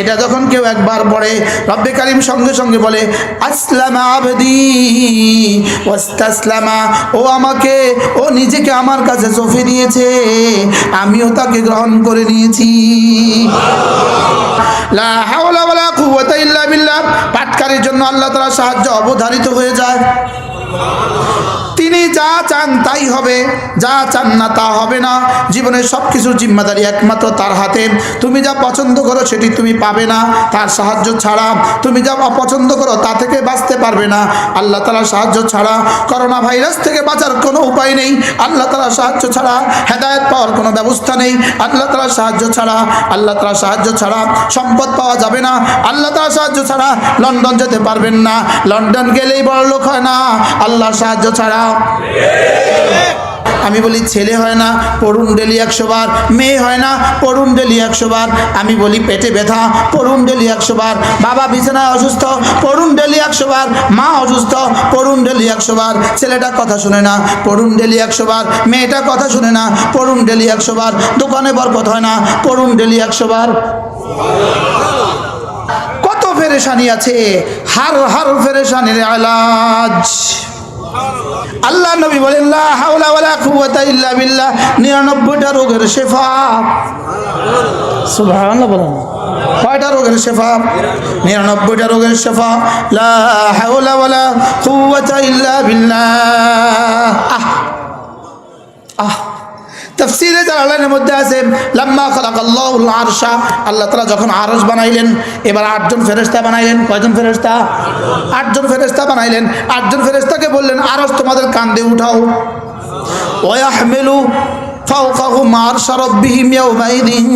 এটা যখন কেউ একবার পড়ে, রব্বে কারিম সঙ্গে সঙ্গে বলে, আসলামা আবদি, ওয়াস্তাসলামা, ও আমাকে, ও নিজেকে আমার কাছে সফে দিয়েছে, আমিও তাকে গ্রহণ করে নিয়েছি। লা হাওলা ওয়ালা কুওয়াতা ইল্লা বিল্লাহ। পাটকারীর জন্য আল্লাহ তাআলা সাহায্য অবধারিত হয়ে যায়। যা চান তাই হবে, যা চান না তা হবে না। জীবনের সব কিছুর জিম্মাদারি একমাত্র তার হাতে। তুমি যা পছন্দ করো সেটি তুমি পাবে না, তার সাহায্য ছাড়া। তুমি যা অপছন্দ করো তা থেকে বাঁচতে পারবে না। আল্লাহ তালার সাহায্য ছাড়া করোনা ভাইরাস থেকে বাঁচার কোনো উপায় নেই। আল্লাহ তালার সাহায্য ছাড়া হেদায়ত পাওয়ার কোনো ব্যবস্থা নেই। আল্লাহ তালার সাহায্য ছাড়া, আল্লাহ তালার সাহায্য ছাড়া সম্পদ পাওয়া যাবে না। আল্লাহ তালার সাহায্য ছাড়া লন্ডন যেতে পারবেন না। লন্ডন গেলেই বড় লোক হয় না। আল্লাহর সাহায্য ছাড়া। আমি বলি, ছেলে হয় না, পড়ুন ডেলি একশো বার। মেয়ে হয় না, পড়ুন ডেলি একশো বার। আমি বলি, পেটে ব্যথা, পড়ুন ডেলি একশো বার। বাবা বিছানায় অসুস্থ, পড়ুন ডেলি একশো বার। মা অসুস্থ, পড়ুন ডেলি একশো বার। ছেলেটা কথা শুনে না, পড়ুন ডেলি একশো বার। মেয়েটা কথা শুনে না, পড়ুন ডেলি একশো বার। দোকানে বরকত হয় না, পড়ুন ডেলি একশো বার। কত ফেরেশানি আছে, হার হার ফেরেশানির আলাজ। আল্লাহ নবী বলেন বিল্লাহ। 99টা রোগের শেফা। বলেন। কয়টা রোগের শেফা? 99টা রোগের শেফা। লা হাওলা ওয়ালা কুওয়াতা ইল্লা বিল্লাহ। তফসিরে জালালের মধ্যে আছে, লাম্মা খালাকাল্লাহুল আরশা, আল্লাহ তাআলা যখন আরস বানাইলেন, এবার আটজন ফেরেশতা বানাইলেন। কয়জন ফেরেশতা? আটজন ফেরেশতা বানাইলেন। আটজন ফেরেশতাকে বললেন আরস তোমাদের কান্দে উঠাও। ওয়াহমিলু ফাওকাহুম আরশা রাব্বিহিম ইয়াওমাইদিন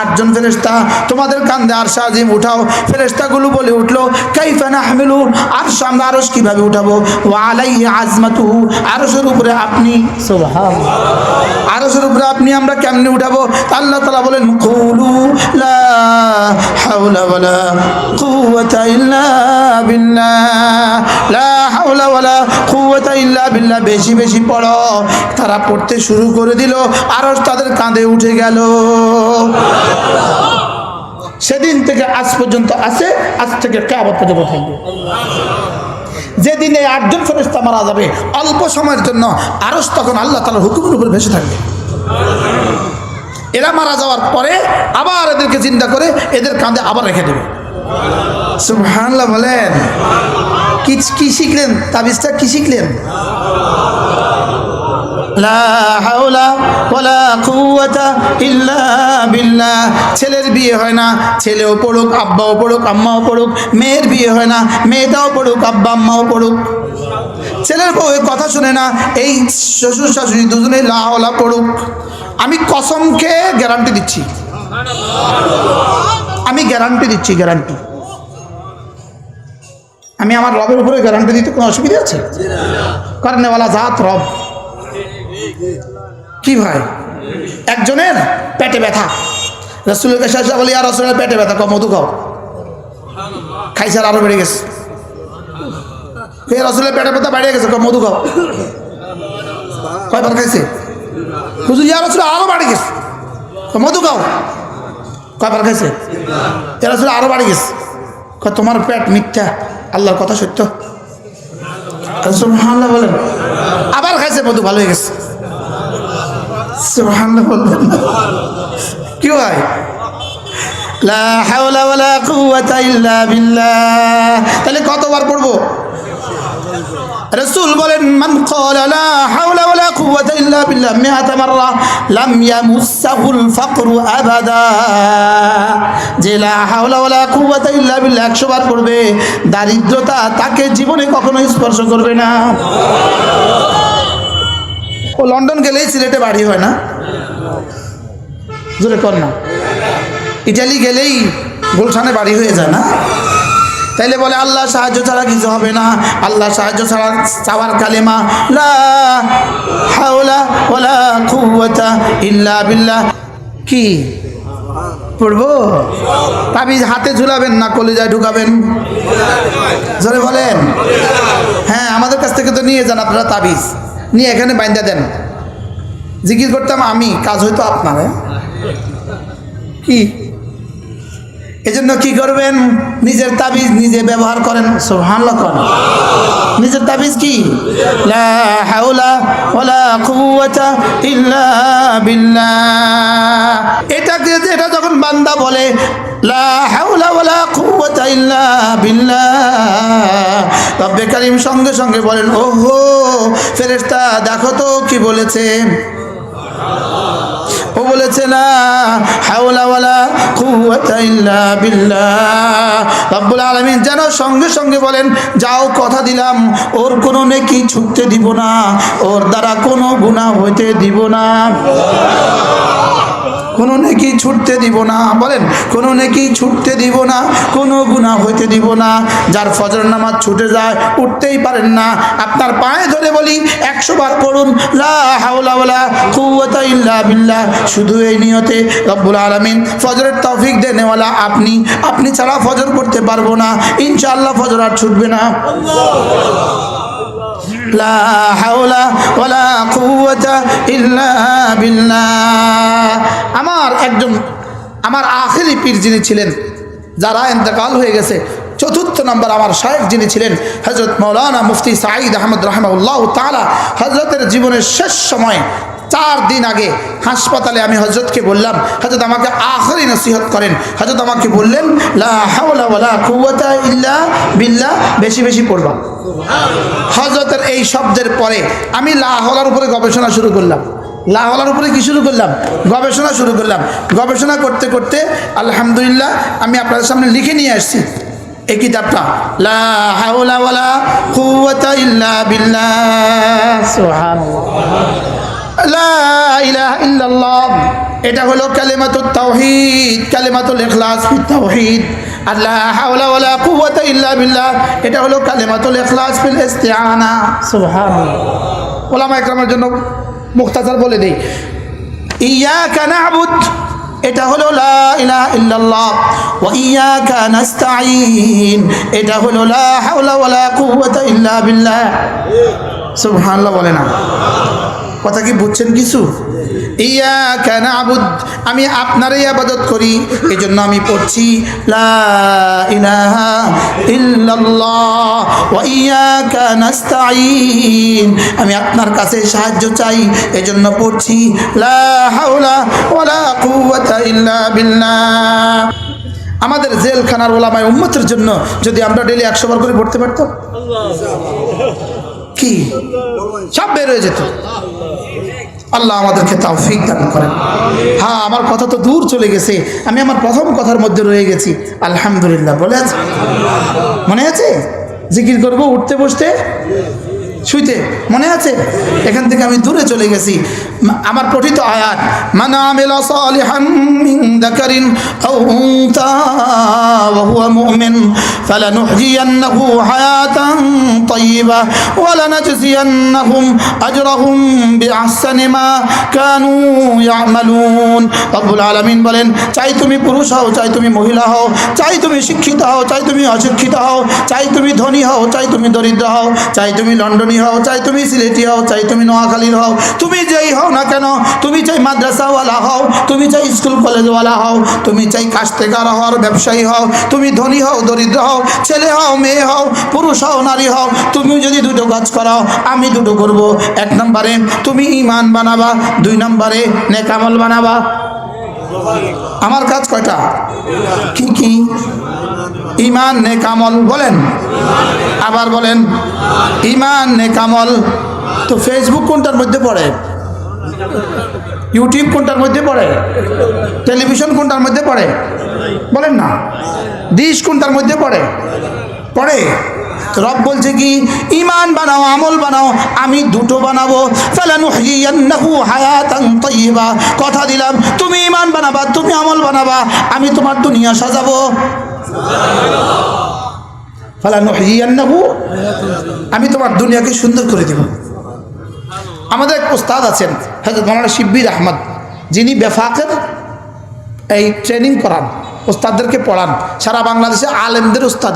আটজন ফেরেশতা তোমাদের কান্দে আরশা আজিম উঠাও। ফেরেশতাগুলো বলে উঠল কাইফা নাহমিলু? আরশ আমরা আরশ কীভাবে উঠাবো? ওয়া আলাইহি আজমাতুহু। আরশের উপরে আপনি আরশের উপরে আপনি আমরা কেমনে উঠাবো? আল্লাহ তাআলা বলেন কুলু লা হাওলা ওয়ালা কুওয়াতা ইল্লা বিল্লাহ। লা হাওলা ওয়ালা কুওয়াতা ইল্লা বিল্লাহ। বেশি বেশি পড়ো। তারা পড়তে শুরু করে দিল। আরশ তাদের কাঁধে উঠে গেল। সেদিন থেকে আজ পর্যন্ত আছে, আজ থেকে কেয়ামত পর্যন্ত থাকবে। যেদিন এই আটজন ফেরেস্তা মারা যাবে, অল্প সময়ের জন্য আরস তখন আল্লাহ তালার হুকুমের উপর ভেসে থাকবে। এরা মারা যাওয়ার পরে আবার এদেরকে চিন্তা করে এদের কাঁধে আবার রেখে দেবে। সুবহানাল্লাহ বলেন। কি শিখলেন? তাবিজটা কি শিখলেন? লা ছেলের বিয়ে হয় না, ছেলেও পড়ুক, আব্বাও পড়ুক, আম্মাও পড়ুক, মেয়ের বিয়ে হয় না, মেয়েটাও পড়ুক, আব্বা আম্মাও পড়ুক। ছেলের বউ কথা শুনে না, এই শ্বশুর শাশুড়ি দুজনেই লা হাওলা পড়ুক। আমি কসমকে গ্যারান্টি দিচ্ছি। আমি গ্যারান্টি দিচ্ছি গ্যারান্টি আমি আমার রবের উপরে গ্যারান্টি দিতে কোনো অসুবিধা আছে? করেনেওয়ালা জাত রব। কি ভাই? একজনের পেটে ব্যথা। রসুলের কাছে বলি আর রসুলের পেটে ব্যথা, কম, মধু খাও। খাইছে আর বেড়ে গেছে। এই রসুলের পেটে ব্যথা বেড়ে গেছে, কম, মধু খাও। কয়বার খাইছে? হুজুর, ইয়া রসুল আরও বাড়ি গেছে। মধু খাও। কয়বার খাইছে? এ রসুল আরও বাড়ি গেছে। তোমার পেট মিথ্যা, আল্লাহর কথা সত্য? সুবহানাল্লাহ, বলেন। আবার খাইছে, মধু, ভালো হয়ে গেছে। কি লা তাহলে কতবার পড়ব? রসুল বলেন, মান লা হাওলা যে লা হাওলা ওয়ালা কুওয়াতা ইল্লা বিল্লাহ 100 বার পড়বে, দারিদ্রতা তাকে জীবনে কখনো স্পর্শ করবে না। ও লন্ডন গেলেই সিলেটে বাড়ি হয় না? জোরে কর না। ইটালি গেলেই গুলশানে বাড়ি হয়ে যায় না? তাইলে বলে, আল্লাহ সাহায্য ছাড়া কিছু হবে না। আল্লাহ সাহায্য ছাড়া চাওয়ার কালেমা, লা হাওলা ইল্লা বিল্লাহ। কি? পড়ব? তাবিজ হাতে ঝুলাবেন না, কলেজায় ঢুকাবেন? জোরে বলেন। হ্যাঁ আমাদের কাছ থেকে তো নিয়ে যান আপনারা তাবিজ। নিয়ে এখানে বাইন্দা দেন জিজ্ঞেস করতাম আমি কাজ হইতো আপনার হ্যাঁ? কি এজন্য কি করবেন? নিজের তাবিজ নিজে ব্যবহার করেন। সুবহানাল্লাহ করেন। নিজের তাবিজ কি? এটাকে এটা যখন বান্দা বলে রব্বে কারীম সঙ্গে সঙ্গে বলেন, ওহো, ফেরেশতা, দেখো তো কি বলেছে। ও বলেছে না হাওলা ওয়ালা কুওয়াতা ইল্লা বিল্লাহ। রব্বুল আলামিন যেন সঙ্গে সঙ্গে বলেন, যাও কথা দিলাম, ওর কোনো নেকি ছুটতে দিব না, ওর দ্বারা কোনো গুণা হইতে দিব না। কোনো নেকি ছুটতে দিব না, বলেন, কোনো নেকি ছুটতে দিব না, কোনো গুণা হইতে দিব না। যার ফজর নামাজ ছুটে যায়, উঠতেই পারেন না। আপনার পায়ে ধরে বলি, একশো বার ইল্লা বিল্লাহ। শুধু এই নিয়তে রব্বুল আলামিন ফজরের তৌফিক দেনেওয়ালা আপনি আপনি ছাড়া ফজর করতে পারব না। ইনশাআল্লাহ ফজর আর ছুটবে না। লা حول ولا قوة إلا بالله আমার একজন, আমার আখেরি পীর যিনি ছিলেন, যারা এতেকাল হয়ে গেছে, চতুর্থ নম্বর আমার শায়েখ যিনি ছিলেন হজরত মৌলানা মুফতি সাঈদ আহমদ রহমাউল্লাহ তালা হজরতের জীবনের শেষ সময় চার দিন আগে হাসপাতালে আমি হজরতকে বললাম, হজরত, আমাকে আখরি নসিহত করেন। হজরত আমাকে বললেন ইল্লা বেশি বেশি পড়বা। হজরতের এই শব্দের পরে আমি লাহলার উপরে গবেষণা শুরু করলাম। লাহলার উপরে কি শুরু করলাম? গবেষণা শুরু করলাম। গবেষণা করতে করতে আলহামদুলিল্লাহ আমি আপনাদের সামনে লিখে নিয়ে আসছি। এই কিতাবটা, লা হাওলা ওয়ালা কুওয়াতা ইল্লা বিল্লাহ। এটা হলো কালিমাতুত তাওহীদ, কালিমাতুল ইখলাস ফিত তাওহীদ। আর লা হাওলা ওয়ালা কুওয়াতা ইল্লা বিল্লাহ, এটা হলো কালিমাতুল ইখলাস ফিল ইস্তিআনা। সুবহানাল্লাহ। ওলামা ইকরামের জন্য মুখতাসার বলে দেই। ইয়াকা না'বুদ, এটা হলো লা ইলাহা ইল্লাল্লাহ। ওয়া ইয়াকা নাস্তাঈন, এটা হলো লা হাওলা ওয়ালা কুওয়াতা ইল্লা বিল্লাহ। সুবহানাল্লাহ বলে না। কথা কি বুঝছেন কিছু? ইয়া কেন আবুদ আমি আপনারই আবাদত করি এই জন্য আমি পড়ছি আমি আপনার কাছে সাহায্য চাই এই জন্য পড়ছি আমাদের জেলখানার ওলামায় উম্মতের জন্য যদি আমরা ডেলি একশো বার করে পড়তে পারতাম? কি? সব বের হয়ে যেত। আল্লাহ আমাদেরকে তৌফিক দান করেন। হ্যাঁ আমার কথা তো দূর চলে গেছে। আমি আমার প্রথম কথার মধ্যে রয়ে গেছি। আলহামদুলিল্লাহ, বলে আছে? মনে আছে? জিকির করব, উঠতে বসতে? শুইতে মনে আছে? এখান থেকে আমি দূরে চলে গেছি। আমার পঠিত আয়াত কানু বলেন, চাই তুমি পুরুষ হও, চাই তুমি মহিলা হও, চাই তুমি শিক্ষিত হও, চাই তুমি অশিক্ষিত হও, চাই তুমি ধনী হও, চাই তুমি দরিদ্র হও, চাই তুমি লন্ডনী হও, চাই তুমি সিলেটি হও, চাই তুমি নোয়াখালীর হও। তুমি যেই হও না কেন, তুমি চাই মাদ্রাসাওয়ালা হও, তুমি চাই স্কুল কলেজওয়ালা হও, তুমি চাই কাস্তেকার হও ব্যবসায়ী হও, তুমি ধনী হও, দরিদ্র হও, ছেলে হও, মেয়ে হও, পুরুষ হও, নারী হও, তুমি যদি দুটো কাজ করাও, আমি দুটো করব। এক নম্বরে তুমি ইমান বানাবা, দুই নম্বরে নেকামল বানাবা। আমার কাজ কয়টা? কি কি? ইমান নে কামল বলেন। আবার বলেন, ইমান নে কামল তো ফেসবুক কোনটার মধ্যে পড়ে? ইউটিউব কোনটার মধ্যে পড়ে? টেলিভিশন কোনটার মধ্যে পড়ে? বলেন না। ডিশ কোনটার মধ্যে পড়ে? পড়ে। রব বলছে কি, ইমান বানাও, আমল বানাও, আমি দুটো বানাবো। কথা দিলাম, তুমি ইমান বানাবা, তুমি আমল বানাবা, আমি তোমার দুনিয়া সাজাবো। আমি তোমার দুনিয়াকে সুন্দর করে দেব। আমাদের এক উস্তাদ আছেন মাওলানা শিব্বির আহমদ, যিনি বেফাকের এই ট্রেনিং করান ওস্তাদদেরকে পড়ান। সারা বাংলাদেশে আলেমদের উস্তাদ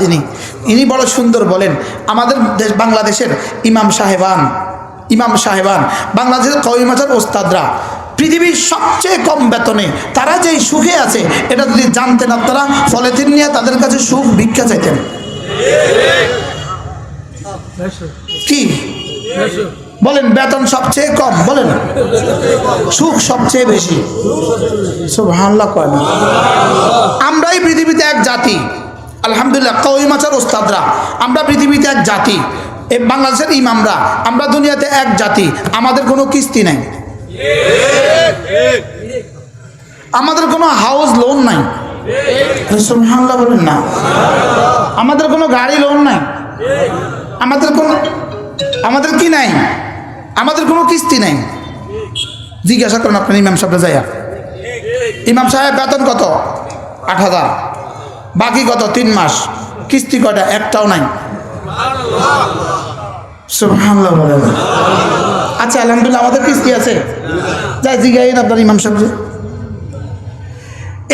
ইনি। বড় সুন্দর বলেন, আমাদের দেশ বাংলাদেশের ইমাম সাহেবান ইমাম সাহেবান, বাংলাদেশের কওমি মাজার ওস্তাদরা পৃথিবীর সবচেয়ে কম বেতনে তারা যেই সুখে আছে এটা যদি জানতেন আপনারা ফলেথিন নিয়ে তাদের কাছে সুখ ভিক্ষা চাইতেন। কি? বলেন বেতন সবচেয়ে কম বলেন। সুখ সবচেয়ে বেশি। সুবহানাল্লাহ কয় না। আমরাই পৃথিবীতে এক জাতি। আলহামদুলিল্লাহ কওই মাচার ওস্তাদরা আমরা পৃথিবীতে এক জাতি। এ বাংলাদেশের ইমামরা। আমরা দুনিয়াতে এক জাতি। আমাদের কোনো কিস্তি নাই। আমাদের কোনো হাউস লোন নাই। সুবহানাল্লাহ বলেন না। আমাদের কোনো গাড়ি লোন নাই। আমাদের কোনো আমাদের কি নাই? আমাদের কোনো কিস্তি নাই। জিজ্ঞাসা করেন আপনার ইমাম সাহেব যাইয়া। ইমাম সাহেব বেতন কত? আট হাজার। বাকি কত? তিন মাস। কিস্তি কটা একটাও নাই। সুবহানাল্লাহ বলেন। আচ্ছা আলহামদুলিল্লাহ, আমাদের কিস্তি আছে। যাই জিজ্ঞাসা আপনার ইমাম সাহেব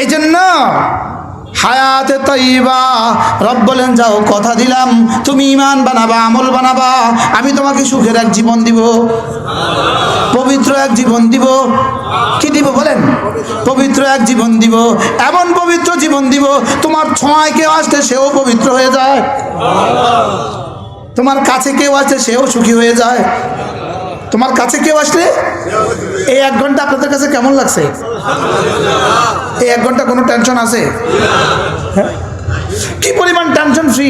এই জন্য হায়াতে তৈবা রব বলেন, যাও, কথা দিলাম, তুমি ইমান বানাবা, আমল বানাবা, আমি তোমাকে সুখের এক জীবন দিব, পবিত্র এক জীবন দিব। কি দিব বলেন? পবিত্র এক জীবন দিব, এমন পবিত্র জীবন দিব, তোমার ছোঁয়ায় কেউ আসলে সেও পবিত্র হয়ে যায়। তোমার কাছে কেউ আসলে সেও সুখী হয়ে যায়। তোমার কাছে কেউ আসলে এই এক ঘণ্টা আপনাদের কাছে কেমন লাগছে? এই এক ঘণ্টা কোনো টেনশন আছে? হ্যাঁ? কি পরিমাণ টেনশন ফ্রি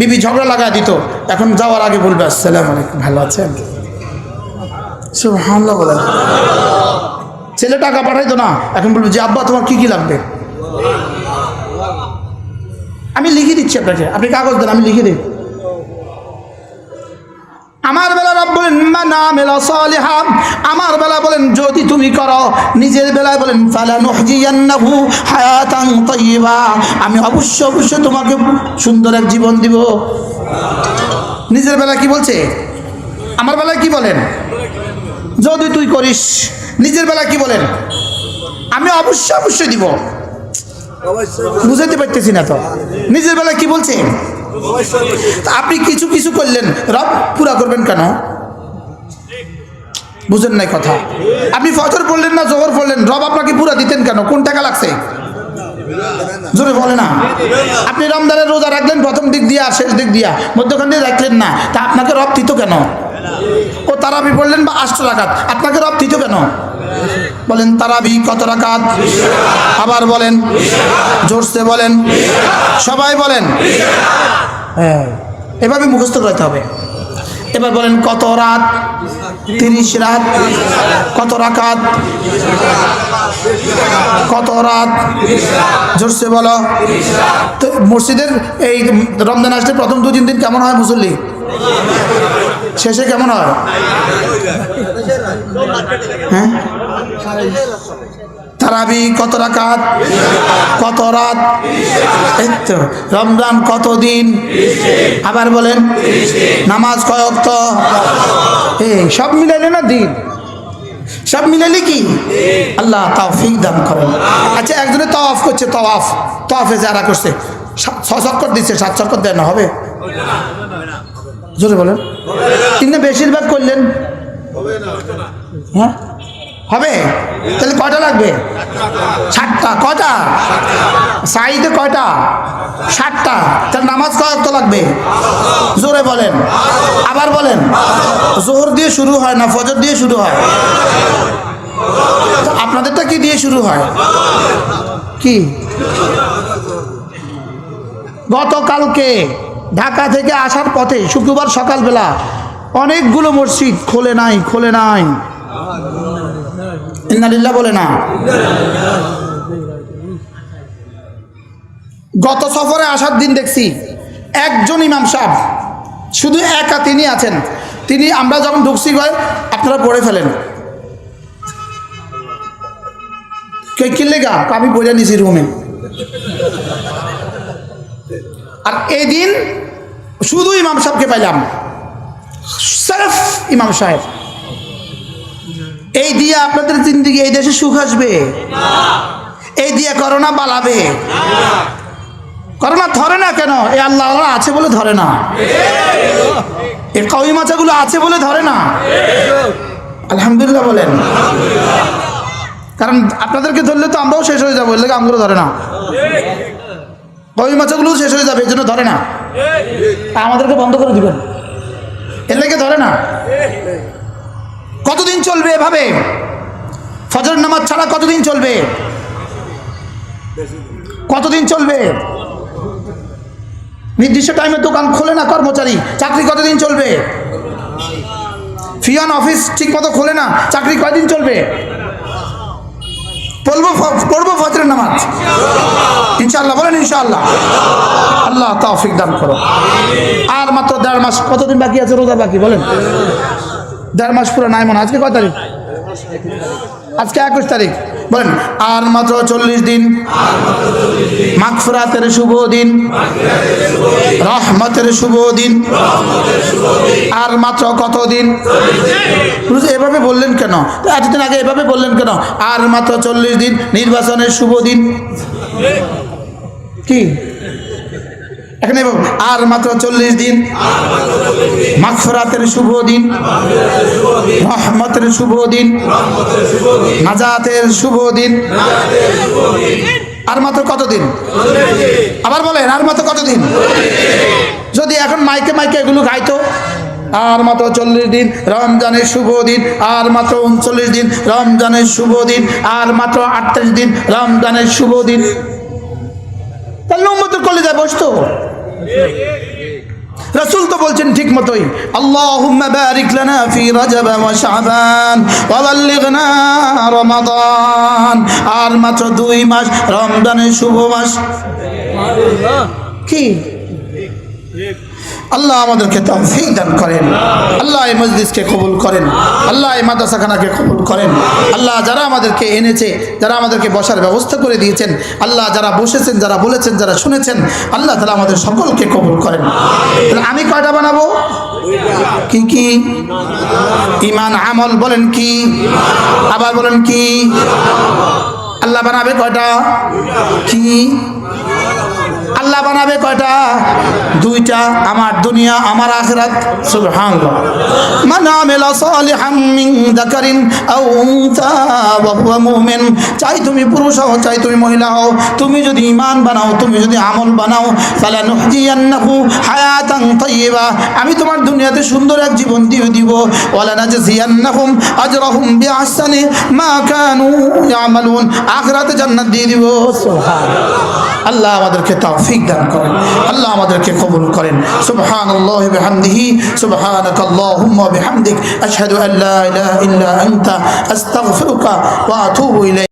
বিবি ঝগড়া লাগা দিত। এখন যাওয়ার আগে বলবে, আসসালাম আলাইকুম, ভালো আছেন? ছেলে টাকা পাঠাইতো না। এখন বলবে যে, আব্বা, তোমার কি কি লাগবে? আমি লিখে দিচ্ছি আপনাকে। আপনি কাগজ দেন, আমি লিখে দিই। আমার বেলা রব বলেন না মেলা সালিহা। আমার বেলা বলেন যদি তুমি করো। নিজের বেলায় বলেন ফালা নুহজিয়ান্নাহু হায়াতান তাইয়্যিবা আমি অবশ্য অবশ্য তোমাকে সুন্দর এক জীবন দিব। নিজের বেলা কি বলছে? আমার বেলা কি বলেন? যদি তুই করিস। নিজের বেলা কি বলেন? আমি অবশ্যই অবশ্যই দিব। বুঝাইতে পারতেছি না তো। নিজের বেলা কি বলছে? আপনি কিছু কিছু করলেন, রব পুরা করবেন কেন? বুঝেন নাই কথা। আপনি ফজর পড়লেন না জোহর পড়লেন, রব আপনাকে পুরা দিতেন কেন? কোন টাকা লাগছে? জোরে বলে না। আপনি রমজানের রোজা রাখলেন, প্রথম দিক দিয়ে আর শেষ দিক দিয়া, মধ্যখান দিয়ে রাখলেন না। তা আপনাকে রব দিত কেন? ও তারাবি পড়লেন বা আষ্ট রাখাত আপনাকে রব দিত কেন? বলেন, তারাবি কত রাকাত? আবার বলেন, জোরসে বলেন, সবাই বলেন হ্যাঁ। এভাবে মুখস্থ করতে হবে। এবার বলেন, কত রাত? তিরিশ রাত? কত রাকাত? কত রাত? জোরসে বলো। তো মসজিদের এই রমজান আসলে প্রথম দু তিন দিন কেমন হয় মুসল্লি? শেষে কেমন হয়? হ্যাঁ? তারাবি কত রাকাত? কত রাত? এই তো, রমজান কত দিন? আবার বলেন, নামাজ কয়ক্ত এই সব মিলাইলে না দিন? সব মিলাইলে কি? আল্লাহ তাওফিক দান করেন। আচ্ছা একজনে তওয়াফ করছে, তওয়াফ, তওয়াফে যারা করছে ছ চক্কর দিচ্ছে, সাত চক্কর দেয় না, হবে? জোরে বলেন। কিন্তু বেশিরভাগ করলেন। হ্যাঁ? হবে? তাহলে কটা লাগবে? ষাটটা কটা সাইডে কয়টা? ষাটটা তাহলে নামাজ কয়ত লাগবে? জোরে বলেন। আবার বলেন। জোহর দিয়ে শুরু হয় না ফজর দিয়ে শুরু হয়? আপনাদেরটা কি দিয়ে শুরু হয়? কি? গতকালকে ঢাকা থেকে আসার পথে শুক্রবার সকালবেলা অনেকগুলো মসজিদ খোলে নাই খোলে নাই। ইন্নালিল্লাহ বলে না। গত সফরে আসার দিন দেখছি একজন ইমাম সাহেব, শুধু একা তিনি আছেন। তিনি আমরা যখন ঢুকছি কয় আপনারা পড়ে ফেলেন। কিনলে গা আমি পড়ে নিছি রুমে। আর এই দিন শুধু ইমাম সাহেবকে পাইলাম। সারফ ইমাম সাহেব। এই দিয়ে আপনাদের জিন্দিগি, এই দেশে সুখ আসবে। এই দিয়ে করোনা পালাবে। করোনা ধরে না কেন? এই আল্লাহ আছে বলে ধরে না। এই কই মাছাগুলো আছে বলে ধরে না। আলহামদুলিল্লাহ বলেন। কারণ আপনাদেরকে ধরলে তো আমরাও শেষ হয়ে যাব আমগুলো ধরে না। কই মাছাগুলো শেষ হয়ে যাবে, এই জন্য ধরে না। আমাদেরকে বন্ধ করে দিবেন। লেগে ধরে না। কতদিন চলবে এভাবে? ফজর নামাজ ছাড়া কতদিন চলবে? কতদিন চলবে? নির্দিষ্ট টাইমে দোকান খোলে না কর্মচারী? চাকরি কতদিন চলবে? ফিয়ান অফিস ঠিক মতো খোলে না? চাকরি কয়দিন চলবে? পড়ব পড়ব ফজরের নামাজ? ইনশাআল্লাহ, বলেন ইনশাআল্লাহ। আল্লাহ তৌফিক দান করো আর মাত্র দেড় মাস, কতদিন বাকি আছে রোজা বাকি, বলেন? দেড় মাস পুরো নাই মনে। আজকে কয় তারিখ? আজকে একুশ তারিখ। বলেন, আর মাত্র চল্লিশ দিন। মাগফিরাতের শুভ দিন। রহমতের শুভ দিন। আর মাত্র কত দিন? এভাবে বললেন কেন? এতদিন আগে এভাবে বললেন কেন? আর মাত্র চল্লিশ দিন, নির্বাচনের শুভ দিন। কি? এখানে আর মাত্র চল্লিশ দিন। মাগফিরাতের শুভ দিন। রহমতের শুভ দিন। নাজাতের শুভ দিন। আর মাত্র কতদিন আবার বলেন, আর মাত্র কতদিন যদি এখন মাইকে মাইকে এগুলো গাইতো, আর মাত্র চল্লিশ দিন রমজানের শুভ দিন, আর মাত্র উনচল্লিশ দিন রমজানের শুভ দিন, আর মাত্র আটত্রিশ দিন রমজানের শুভ দিন। তাহলে উম্মতের কলেজায় বসতো। রসুল তো বলছেন ঠিক মতোই আল্লাহুম্মা বারিক লানা ফি রজব ওয়া শাবান ওয়া বাল্লিগনা রমাদান। আর মাত্র দুই মাস রমজানের শুভ মাস। কি? আল্লাহ আমাদেরকে তৌফিক দান করেন। আল্লাহ এই মজলিসকে কবুল করেন। আল্লাহ এই মাদ্রাসাখানাকে কবুল করেন। আল্লাহ যারা আমাদেরকে এনেছে, যারা আমাদেরকে বসার ব্যবস্থা করে দিয়েছেন, আল্লাহ যারা বসেছেন, যারা বলেছেন, যারা শুনেছেন, আল্লাহ তারা আমাদের সকলকে কবুল করেন। আমি কয়টা বানাবো? কি কি? ইমান, আমল বলেন কি? আবার বলেন কি? আল্লাহ বানাবে কয়টা? কি? আল্লাহ বানাবে কয়টা? দুইটা, আমার দুনিয়া, আমার আখরাত। সুবহানাল্লাহ। মান আমিলা সালিহাম মিন যাকারিন আও উনসা ওয়া হুয়া মুমিন। চাই তুমি পুরুষ হও, চাই তুমি মহিলা হও। তুমি যদি ঈমান বানাও, তুমি যদি আমল বানাও ফালা হায়াতান আমি তোমার দুনিয়াতে সুন্দর এক জীবন দিয়ে দিব। ওয়ালা নাজজিয়ান্নাহুম আজরাহুম বিআহসানি মা কানু ইয়ামালুন। আখিরাতে জান্নাত দিয়ে দিব। সুবহানাল্লাহ। আল্লাহ আমাদেরকে তৌফিক দান করেন। আল্লাহ আমাদেরকে কবুল করেন। সুবহানাল্লাহি বিহামদিহি, সুবহানাকাল্লাহুম্মা বিহামদিক। আশহাদু আল্লা ইলাহা ইল্লা আনতা, আস্তাগফিরুকা ওয়া আতুবু ইলাইক।